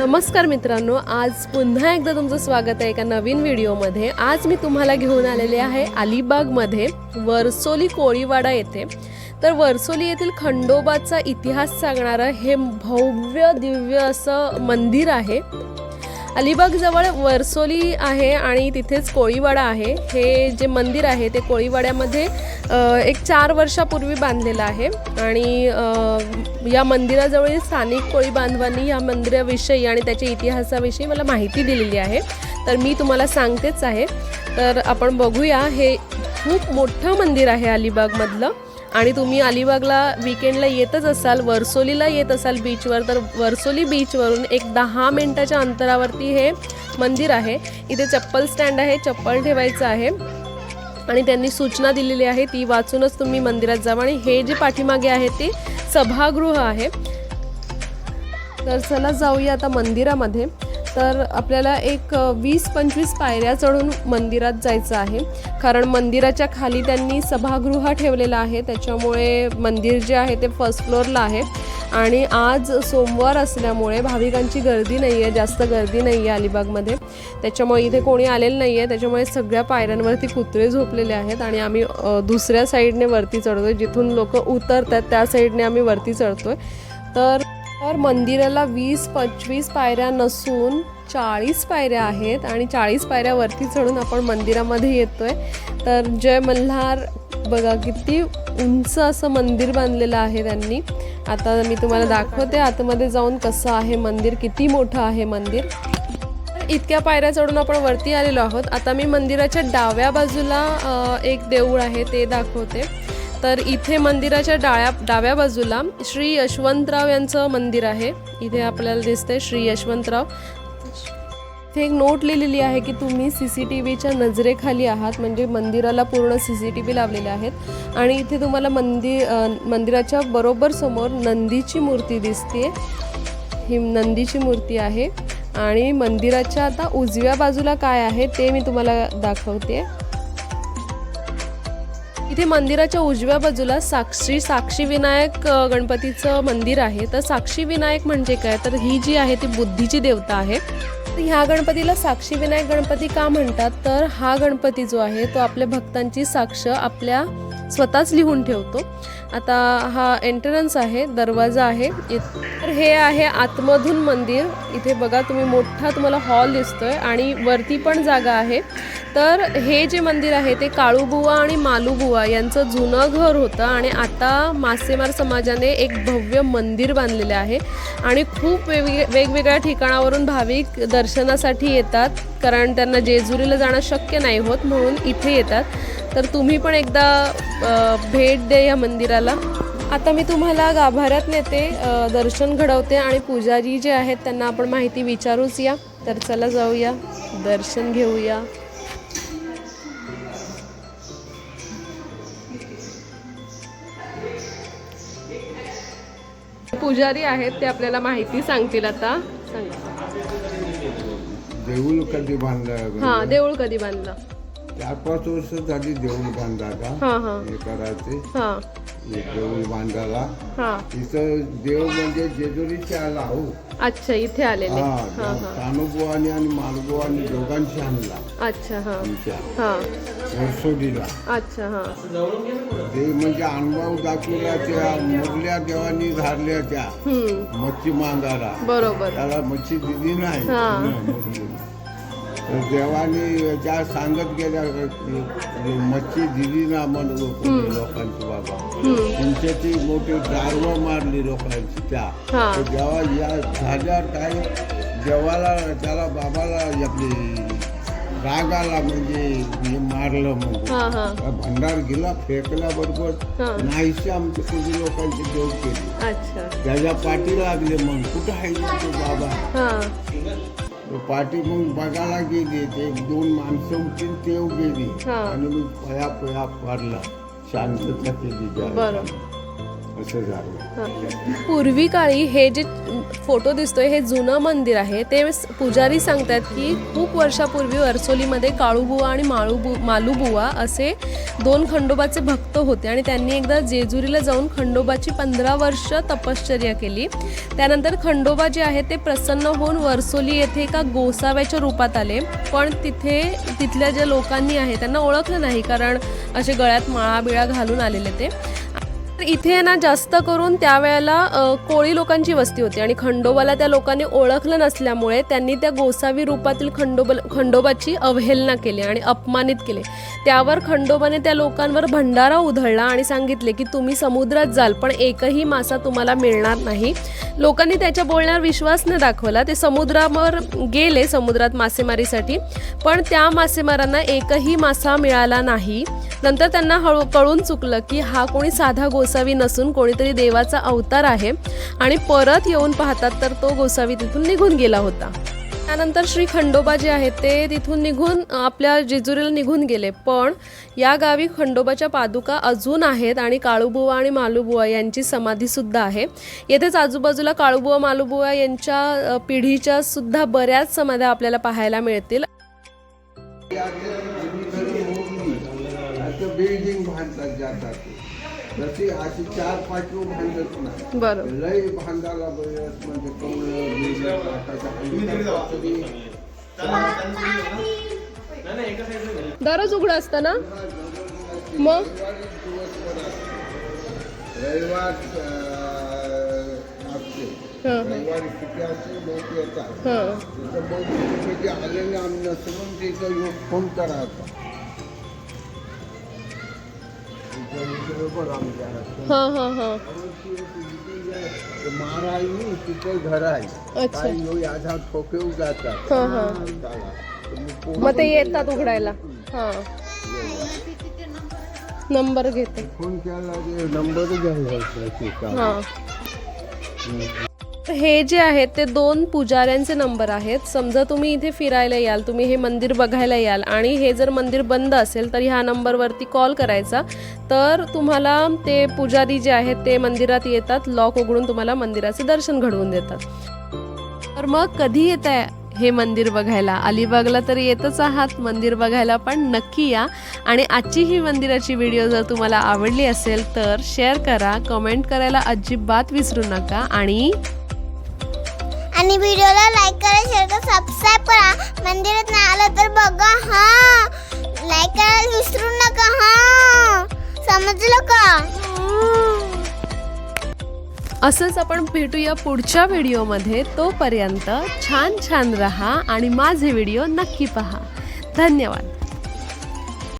नमस्कार मित्रांनो आज पुन्हा एकदा तुमचं स्वागत आहे एका नवीन व्हिडिओमध्ये. आज मी तुम्हाला घेऊन आलेले आहे अलिबागमध्ये वर्सोली कोळीवाडा येथे. तर वर्सोली येथील खंडोबाचा इतिहास सांगणारं हे भव्य दिव्य असं मंदिर आहे. अलिबागजवळ वर्सोली आहे आणि तिथेच कोळीवाडा आहे. हे जे मंदिर आहे ते कोळीवाड्यामध्ये एक चार वर्षापूर्वी बांधलेलं आहे. आणि या मंदिराजवळील स्थानिक कोळी बांधवांनी या मंदिराविषयी आणि त्याच्या इतिहासाविषयी मला माहिती दिलेली आहे. तर मी तुम्हाला सांगतेच आहे. तर आपण बघूया हे खूप मोठं मंदिर आहे अलिबागमधलं. आणि तुम्ही अलिबागला विकेंडला येतच असाल वर्सोलीला येत असाल बीचवर तर वर्सोली बीचवरून एक दहा मिनटाच्या अंतरावरती हे मंदिर आहे. इथे चप्पल स्टँड आहे चप्पल ठेवायचं आहे. आणि त्यांनी सूचना दिलेली आहे ती वाचूनच तुम्ही मंदिरात जावा. आणि हे जे पाठीमागे आहे ते सभागृह आहे. तर चला जाऊया आता मंदिरामध्ये. तर आपल्याला एक वीस पंचवीस पायऱ्या चढून मंदिरात जायचं आहे. कारण मंदिराच्या खाली त्यांनी सभागृह ठेवलेलं आहे. त्याच्यामुळे मंदिर जे आहे ते फर्स्ट फ्लोअरला आहे. आणि आज सोमवार असल्यामुळे भाविकांची गर्दी नाही आहे जास्त गर्दी नाही आहे अलिबागमध्ये. त्याच्यामुळे इथे कोणी आलेलं नाही आहे त्याच्यामुळे सगळ्या पायऱ्यांवरती कुत्रे झोपलेले आहेत आणि आम्ही दुसऱ्या साईडने वरती चढतो आहे जिथून लोक उतरतात त्या साईडने आम्ही वरती चढतो आहे तर तर मंदिराला वीस पंचवीस पायऱ्या नसून चाळीस पायऱ्या आहेत आणि चाळीस पायऱ्यावरती चढून आपण मंदिरामध्ये येतोय. तर जय मल्हार बघा किती उंच असं मंदिर बांधलेलं आहे त्यांनी. आता मी तुम्हाला दाखवते आतमध्ये जाऊन कसं आहे मंदिर किती मोठं आहे मंदिर. इतक्या पायऱ्या चढून आपण वरती आलेलो आहोत. आता मी मंदिराच्या डाव्या बाजूला एक देऊळ आहे ते दाखवते. तर इथे मंदिराच्या डाळ्या डाव्या बाजूला श्री यशवंतराव यांचं मंदिर आहे. इथे आपल्याला दिसतंय श्री यशवंतराव. इथे एक नोट लिहिलेली आहे की तुम्ही सी सी टी व्हीच्या नजरेखाली आहात म्हणजे मंदिराला पूर्ण सी सी टी व्ही लावलेले आहेत. आणि इथे तुम्हाला मंदिर मंदिराच्या बरोबर समोर नंदीची मूर्ती दिसते ही नंदीची मूर्ती आहे. आणि मंदिराच्या आता उजव्या बाजूला काय आहे ते मी तुम्हाला दाखवते. इथे मंदिराच्या उजव्या बाजूला साक्षी साक्षी विनायक गणपतीचं मंदिर आहे. तर साक्षी विनायक म्हणजे काय? तर ही जी आहे ती बुद्धीची देवता आहे. तर ह्या गणपतीला साक्षी विनायक गणपती का म्हणतात? तर हा गणपती जो आहे तो आपल्या भक्तांची साक्ष आपल्या स्वतःच लिहून ठेवतो. आता हा एंट्रन्स आहे दरवाजा आहे. तर हे आहे आतमधून मंदिर. इथे बघा तुम्ही मोठा तुम्हाला हॉल दिसतोय आणि वरती पण जागा आहे. तर हे जे मंदिर आहे ते काळूबुवा आणि मालूबुवा यांचं जुनं घर होतं आणि आता मासेमार समाजाने एक भव्य मंदिर बांधलेले आहे. आणि खूप वेगवेगळ्या वेगवेगळ्या ठिकाणावरून भाविक दर्शनासाठी येतात कारण त्यांना जेजुरीला जाणं शक्य नाही होत म्हणून इथे येतात. तर तुम्ही पण एकदा भेट द्या या मंदिराला. आता मी तुम्हाला गाभाऱ्यात नेते दर्शन घडवते आणि पुजारी जे आहेत त्यांना आपण माहिती विचारूच या. तर चला जाऊया दर्शन घेऊया. पुजारी आहेत ते आपल्याला माहिती सांगतील आता. देऊळ कधी बांधलं? हा देऊळ कधी बांधलं? चार पाच वर्ष झाली देऊळ बांधायला हा हा. हे करायचे. हे. देऊळ बांधायला हा. इथं देव म्हणजे जेजुरीचे आला हो. अच्छा इथे आलेले. हा हा हा. तानुबुवानी आणि मालबुवानी दोघांशी आणला. अच्छा हा. आमच्या. हा. वर्सोडीला. अच्छा हा. ते म्हणजे अनुभव दाखवला त्या मुरल्या देवानी धारल्या त्या. हम्म. मच्छी मांगारा बरोबर. त्याला मच्छी दिली नाही. हा. देवानी त्या सांगत गेल्या मच्छी दिली ना म्हणून लोकांची बाबा. तुमच्या ती मोठी दारवं मारली लोकांची त्या. जेव्हा या झाल्यावर काय देवाला त्याला बाबाला आपली राग आला म्हणजे मारलं त्या भंडार गेला फेकल्याबरोबर हा. नाहीसे आमच्या कधी लोकांची देव केली. त्याच्या पाठी लागले मग. कुठं आहे तो बाबा? तो पाठी मग बघायला गेली ते एक दोन माणसं होती ते गेली हा. आणि मी पया पया पाडला शांतता केली बरं. असं झालं. पूर्वी काळी हे जे फोटो दिसतोय हे जुनं मंदिर आहे. ते पुजारी सांगतात की खूप वर्षापूर्वी वर्सोलीमध्ये काळूबुवा आणि माळूबु मालूबुवा असे दोन खंडोबाचे भक्त होते आणि त्यांनी एकदा जेजुरीला जाऊन खंडोबाची पंधरा वर्ष तपश्चर्या केली. त्यानंतर खंडोबा जे आहे ते प्रसन्न होऊन वर्सोली येथे एका गोसाव्याच्या रूपात आले. पण तिथे तिथल्या ज्या लोकांनी आहे त्यांना ओळखलं नाही कारण असे गळ्यात माळा बिळा घालून आलेले ते. इथे ना जास्त करून त्यावेळेला कोळी लोकांची वस्ती होती आणि खंडोबाला त्या लोकांनी ओळखलं नसल्यामुळे त्यांनी त्या गोसावी रूपातील खंडोबा खंडोबाची अवहेलना केली आणि अपमानित केले. त्यावर खंडोबाने त्या लोकांवर भंडारा उधळला आणि सांगितले की तुम्ही समुद्रात जाल पण एकही मासा तुम्हाला मिळणार नाही. लोकांनी त्याच्या बोलण्यावर विश्वास न दाखवला. ते समुद्रावर गेले समुद्रात मासेमारीसाठी. पण त्या मासेमारांना एकही मासा मिळाला नाही. नंतर त्यांना हळू कळून चुकलं की हा कोणी साधा गोसावी नसून कोणीतरी देवाचा अवतार आहे आणि परत येऊन पाहतात तर तो गोसावी तिथून निघून गेला होता. त्यानंतर श्री खंडोबा जे आहेत ते तिथून निघून आपल्या जेजुरीला निघून गेले. पण या गावी खंडोबाच्या पादुका अजून आहेत आणि काळूबुवा आणि मालूबुवा यांची समाधीसुद्धा आहे. येथेच आजूबाजूला काळूबुवा मालूबुवा यांच्या पिढीच्या सुद्धा बऱ्याच समाध्या आपल्याला पाहायला मिळतील. जातात. जशी अशी चार पाच लोक बांधत नाही बरोबर. लय बांधायला बरं म्हणजे कवळं तरी दररोज उघडं असतं ना? मग? रविवार हां. रविवारी सुट्टी असते लोक येतात. हां. आलेले आम्ही नसून तिथं लोक फोन करायचा. हां हां हां तिथे घर आहे अच्छा. हां हां. मग ते येतात उघडायला. हां. नंबर घेते. फोन केला नंबर घ्यायचा हां. हे जे आहेत ते दोन पुजाऱ्यांचे नंबर आहेत. समजा तुम्ही इथे फिरायला याल तुम्ही हे मंदिर बघायला याल आणि हे जर मंदिर बंद असेल तर ह्या नंबरवरती कॉल करायचा. तर तुम्हाला ते पुजारी जे आहेत ते मंदिरात येतात लॉक उघडून तुम्हाला मंदिराचे दर्शन घडवून देतात. तर मग कधी येत आहे हे मंदिर बघायला? अलिबागला तर येतच आहात मंदिर बघायला पण नक्की या. आणि आजची ही मंदिराची व्हिडिओ जर तुम्हाला आवडली असेल तर शेअर करा कमेंट करायला अजिबात विसरू नका. आणि आणि व्हिडिओला लाईक करा शेअर करा सबस्क्राईब करा. मंदिरात नाही आलं तर बघा हा. लाईक करायला विसरू नका हा. समजलं का? असंच आपण भेटूया पुढच्या व्हिडिओमध्ये. तोपर्यंत छान छान रहा आणि माझे व्हिडिओ नक्की पहा. धन्यवाद.